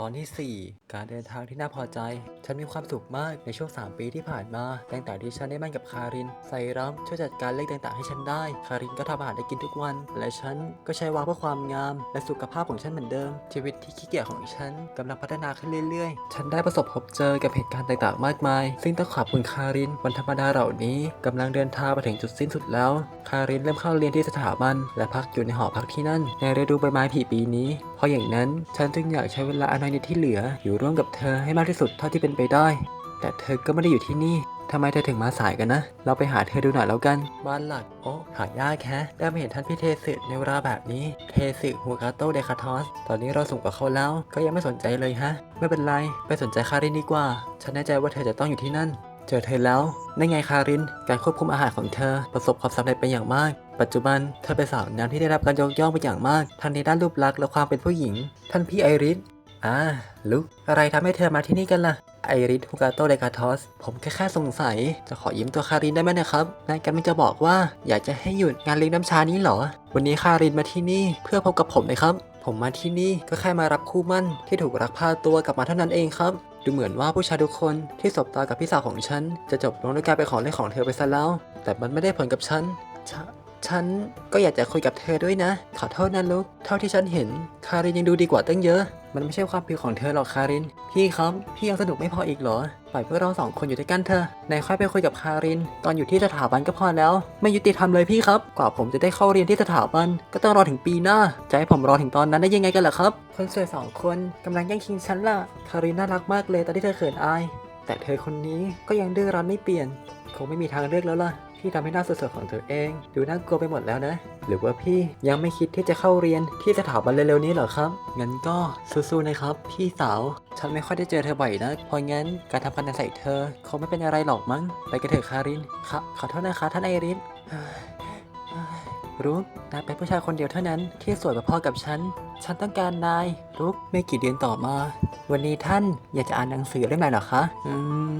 ตอนที่ 4 การเดินทางที่น่าพอใจ ฉันมีความสุขมากในช่วง 3 ปีที่ผ่านมา ตั้งแต่ที่ฉันได้มั่นกับคาริน ไซรัมช่วยจัดการเรื่องต่างๆให้ฉันได้ คารินก็ทำอาหารให้กินทุกวัน และฉันก็ใช้วาเพื่อความงาม และสุขภาพของฉันเหมือนเดิม ชีวิตที่ขี้เกียจของฉันกำลังพัฒนาขึ้นเรื่อยๆ ฉันได้ประสบพบเจอกับเหตุการณ์ต่างๆ มากมาย ซึ่งต้องขอบคุณคารินวันธรรมดาเหล่านี้กำลังเดินทางมาถึงจุดสิ้นสุดแล้ว คารินเริ่มเข้าเรียนที่สถาบัน และพักอยู่ในหอพักที่นั่น ในฤดูใบไม้ผลิปีนี้ เพราะอย่างนั้นฉันจึงอยากใช้เวลาอันน้อยนิดที่เหลืออยู่ร่วมกับเธอให้มากที่สุดเท่าที่เป็นไปได้ แต่เธอก็ไม่ได้อยู่ที่นี่ทำไมเธอถึงมาสายกันนะ เราไปหาเธอดูหน่อยแล้วกัน บ้านหลัก โอ้หายากแค่ได้มาเห็นท่านพี่เทสึในเวลาแบบนี้ เทสึฮูกาโตเดคาทอส ตอนนี้เราสูงกว่าเขาแล้ว ก็ยังไม่สนใจเลยฮะ ไม่เป็นไร ไปสนใจคารินดีกว่า ฉันแน่ใจว่าเธอจะต้องอยู่ที่นั่น เจอเธอแล้วนั่นไงคาริน การควบคุมอาหารของเธอ ประสบความสำเร็จเป็นอย่างมาก ปัจจุบัน เธอเป็นสาวงามที่ได้รับการยกย่องเป็นอย่างมาก ทั้งในด้านรูปลักษณ์และความเป็นผู้หญิง ท่านพี่ไอริส อ่าลุกอะไรทำให้เธอมาที่นี่กันล่ะ ไอริสฮูกาโตเดกาทอส ผมแค่แค่สงสัย จะขอยืมตัวคารินได้ไหมนะครับนายกันไม่จะบอกว่าอยากจะให้หยุดงานเลี้ยงน้ำชานี้เหรอ วันนี้คารินมาที่นี่เพื่อพบกับผมเลยครับ ผมมาที่นี่ก็แค่มารับคู่มั่นที่ถูกรักพาตัวกลับมาเท่านั้นเองครับดูเหมือนว่าผู้ชายทุกคนที่สบตากับพี่สาวของฉัน จะจบลงด้วยการเป็นขอเล่นของเธอไปซะแล้ว แต่มันไม่ได้ผลกับฉัน ฉันก็อยากจะคุยกับเธอด้วยนะ ขอโทษนะลูก เท่าที่ฉันเห็น คารินยังดูดีกว่าตั้งเยอะ มันไม่ใช่ความผิดของเธอหรอกคาริน พี่ครับ พี่ยังสนุกไม่พออีกเหรอ ปล่อยพวกเราสองคนอยู่ด้วยกันเถอะนายค่อยไปคุยกับคาริน ตอนอยู่ที่สถาบันก็พอแล้ว ไม่ยุติธรรมเลยพี่ครับ กว่าผมจะได้เข้าเรียนที่สถาบัน ก็ต้องรอถึงปีหน้า จะให้ผมรอถึงตอนนั้นได้ยังไงกันล่ะครับ คนสวยสองคนกำลังแย่งชิงฉันล่ะ คารินน่ารักมากเลยตอนที่เธอเขินอาย แต่เธอคนนี้ก็ยังดื้อรั้นไม่เปลี่ยน คงไม่มีทางเลือกแล้วล่ะ ที่ทำให้หน้าสดๆของเธอเอง ดูน่ากลัวไปหมดแล้วนะ หรือว่าพี่ยังไม่คิดที่จะเข้าเรียนที่สถาบันเร็วๆนี้เหรอครับ งั้นก็สู้ๆนะครับ พี่สาว ฉันไม่ค่อยได้เจอเธอบ่อยนะเพราะงั้นการทำพันธะใส่เธอคงไม่เป็นอะไรหรอกมั้ง ไปกันเถอะคารินค่ะขอโทษนะคะท่านไอริน รุกนายเป็นผู้ชายคนเดียวเท่านั้นที่สวยแบบพ่อกับฉัน ฉันต้องการนาย รุกไม่กี่เดือนต่อมา วันนี้ท่านอยากจะอ่านหนังสือเล่มไหนหรอคะ อื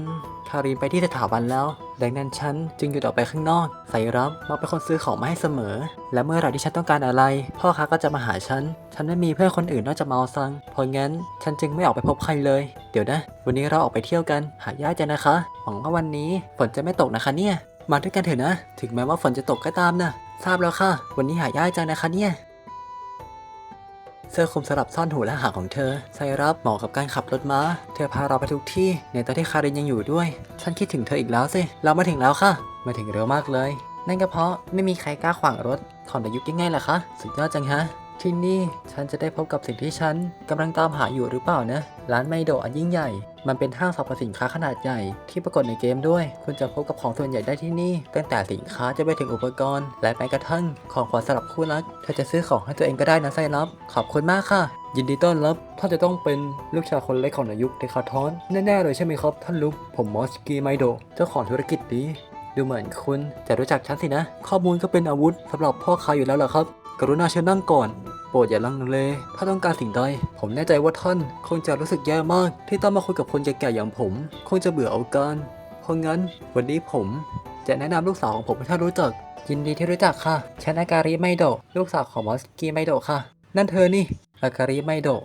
ม คารินไปที่สถาบันแล้ว ดังนั้นฉันจึงอยู่ต่อไปข้างนอก ใส่รับมาเป็นคนซื้อของมาให้เสมอ และเมื่อไหร่ที่ฉันต้องการอะไร พ่อค้าก็จะมาหาฉัน ฉันไม่มีเพื่อนคนอื่นนอกจากเมาซัง เพราะงั้นฉันจึงไม่ออกไปพบใครเลย เดี๋ยวนะ วันนี้เราออกไปเที่ยวกัน หายากจังนะคะ หวังว่าวันนี้ฝนจะไม่ตกนะคะเนี่ย มาด้วยกันเถอะนะ ถึงแม้ว่าฝนจะตกก็ตามนะ ทราบแล้วค่ะ วันนี้หายากจังนะคะเนี่ยเสื้อคลุมสลับซ่อนหูและหางของเธอใส่รับเหมาะกับการขับรถม้า เธอพาเราไปทุกที่ ในตอนที่คารินยังอยู่ด้วย ฉันคิดถึงเธออีกแล้วสิ เรามาถึงแล้วค่ะ มาถึงเร็วมากเลย นั่นก็เพราะไม่มีใครกล้าขวางรถ ของดายุกยังไงล่ะคะ สุดยอดจังฮะ ที่นี่ฉันจะได้พบกับสิ่งที่ฉันกำลังตามหาอยู่หรือเปล่านะ ร้านไมโดอันยิ่งใหญ่ มันเป็นห้างสรรพสินค้าขนาดใหญ่ที่ปรากฏในเกมด้วย คุณจะพบกับของส่วนใหญ่ได้ที่นี่ ตั้งแต่สินค้าจะไปถึงอุปกรณ์ และแม้กระทั่งของขวัญสำหรับคู่รักเธอจะซื้อของให้ตัวเองก็ได้นะไซรับ ขอบคุณมากค่ะ ยินดีต้อนรับ ท่านจะต้องเป็นลูกชายคนเล็กของนายุคเดคาทอนแน่ๆเลยใช่ไหมครับท่านลุกผมมอสกีไมโดเจ้าของธุรกิจนี้ดูเหมือนคุณจะรู้จักฉันสินะ ข้อมูลก็เป็นอาวุธสำหรับพ่อค้าอยู่แล้วล่ะครับ กรุณาเชิญนั่งก่อน โปรดอย่าลังเล ถ้าต้องการสิ่งใด ผมแน่ใจว่าท่านคงจะรู้สึกแย่มาก ที่ต้องมาคุยกับคนแก่ๆอย่างผม คงจะเบื่อเอาการ เพราะงั้น วันนี้ผมจะแนะนำลูกสาวของผมให้ท่านรู้จัก ยินดีที่รู้จักค่ะ ฉันอาการิไมโดะลูกสาวของมอสกี้ไมโดะค่ะ นั่นเธอนี่อาการิไมโดะ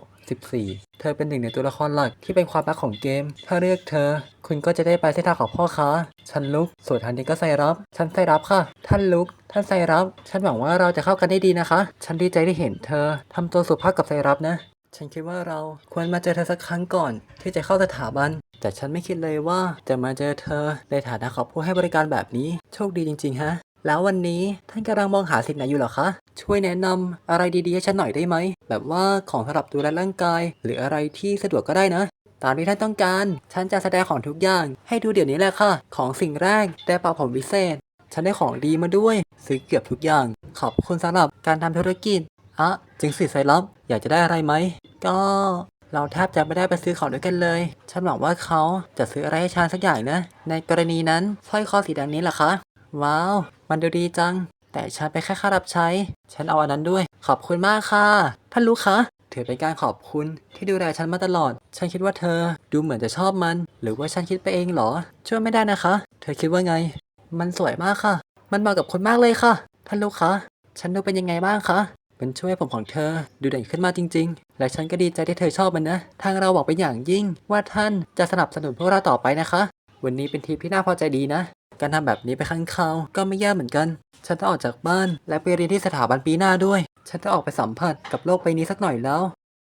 14 เธอเป็นหนึ่งในตัวละครหลักที่เป็นความรักของเกม ถ้าเลือกเธอ คุณก็จะได้ไปเส้นทางของพ่อค้าฉันลุก ส่วนทันนี้ก็ใส่รับ ฉันใส่รับค่ะ ท่านลุก ท่านใส่รับ ฉันหวังว่าเราจะเข้ากันได้ดีนะคะ ฉันดีใจที่เห็นเธอทำตัวสุภาพกับใส่รับนะ ฉันคิดว่าเราควรมาเจอเธอสักครั้งก่อน ที่จะเข้าสถาบัน แต่ฉันไม่คิดเลยว่าจะมาเจอเธอในฐานะของผู้ให้บริการแบบนี้ โชคดีจริง ๆ ฮะแล้ววันนี้ท่านกำลังมองหาสิ่งไหนอยู่หรอคะ ช่วยแนะนำอะไรดีๆให้ฉันหน่อยได้ไหม แบบว่าของสำหรับดูแลร่างกาย หรืออะไรที่สะดวกก็ได้นะ ตามที่ท่านต้องการ ฉันจะแสดงของทุกอย่าง ให้ดูเดี๋ยวนี้แหละค่ะ ของสิ่งแรกได้เป่าผมวิเศษ ฉันได้ของดีมาด้วย ซื้อเกือบทุกอย่าง ขอบคุณสำหรับการทำธุรกิจอะจึงสิไซรับ อยากจะได้อะไรไหม ก็ เราแทบจะไม่ได้ไปซื้อของด้วยกันเลย ฉันหวังว่าเขาจะซื้ออะไรให้ฉันสักอย่างนะ ในกรณีนั้นสร้อยคอสีแดงนี้แหละคะ ว้าว มันดูดีจัง แต่ฉันไปนแค่ค่ารับใช้ ฉันเอาอันนั้นด้วย ขอบคุณมากค่ะท่านลูกคะถือเป็นการขอบคุณที่ดูแลฉันมาตลอด ฉันคิดว่าเธอดูเหมือนจะชอบมัน หรือว่าฉันคิดไปเองเหรอ ช่วยไม่ได้นะคะ เธอคิดว่าไง มันสวยมากค่ะ มันเหมาะกับคุณมากเลยค่ะ ท่านลูกคะ ฉันดูเป็นยังไงบ้างคะ มันช่วยผมของเธอดูเด่นขึ้นมาจริง ๆ และฉันก็ดีใจที่เธอชอบมันนะ ทางเราบอกเป็นอย่างยิ่งว่าท่านจะสนับสนุนพวกเราต่อไปนะคะ วันนี้เป็นทริปที่น่าพอใจดีนะ การทำแบบนี้ไปครั้งคราวก็ไม่ยากเหมือนกัน ฉันต้องออกจากบ้านและไปเรียนที่สถาบันปีหน้าด้วย ฉันจะออกไปสัมผัสกับโลกใบนี้สักหน่อยแล้ว